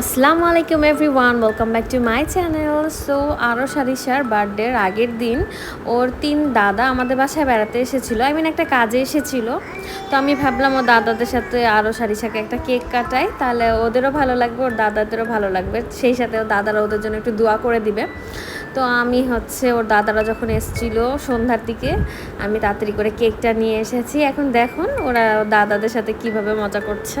আসসালামু আলাইকুম everyone welcome back to my channel so আরও সারিসার বার্থডের আগের দিন ওর তিন দাদা আমাদের বাসায় বেড়াতে এসেছিল। আই মিন একটা কাজে এসেছিল। তো আমি ভাবলাম ও দাদাদের সাথে আরও সারিসাকে একটা কেক কাটাই। তাহলে ওদেরও ভালো লাগবে, ওর দাদাদেরও ভালো লাগবে। সেই সাথে ওর দাদারা ওদের জন্য একটু দোয়া করে দিবে। তো আমি হচ্ছে ওর দাদারা যখন এসেছিল সন্ধ্যার দিকে, আমি তাড়াতাড়ি করে কেকটা নিয়ে এসেছি। এখন দেখুন ওরা দাদাদের সাথে কীভাবে মজা করছে।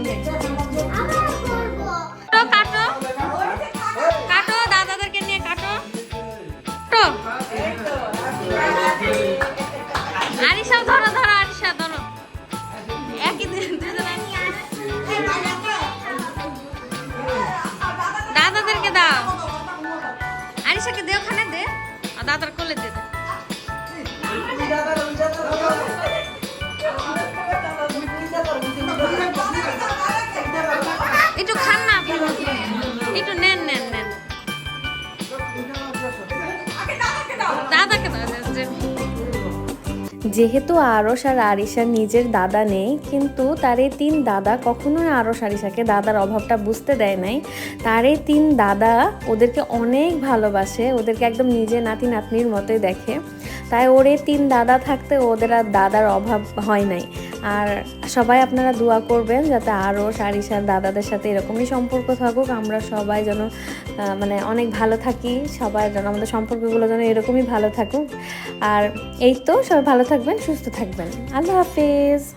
আরিশা ধরো ধরো আরিশা ধরো। একই দুজনে দাদাদেরকে দাও। আরিশাকে দে, ওখানে দে। আর দাদার কোলে দে। একটু খান না, একটু নেন। যেহেতু আরস আর আরিশার নিজের দাদা নেই, কিন্তু তার এই তিন দাদা কখনোই আরস আরিশাকে দাদার অভাবটা বুঝতে দেয় নাই। তার এই তিন দাদা ওদেরকে অনেক ভালোবাসে, ওদেরকে একদম নিজে নাতি নাতনির মতোই দেখে। তাই ওর এই তিন দাদা থাকতে ওদের আর দাদার অভাব হয় নাই। আর সবাই আপনারা দোয়া করবেন যাতে আরও সারিসার দাদাদের সাথে এরকমই সম্পর্ক থাকুক। আমরা সবাই যেন মানে অনেক ভালো থাকি সবাই যেন আমাদের সম্পর্কগুলো যেন এরকমই ভালো থাকুক। আর এই তো, সবাই ভালো থাকবেন, সুস্থ থাকবেন। আল্লাহ হাফিজ।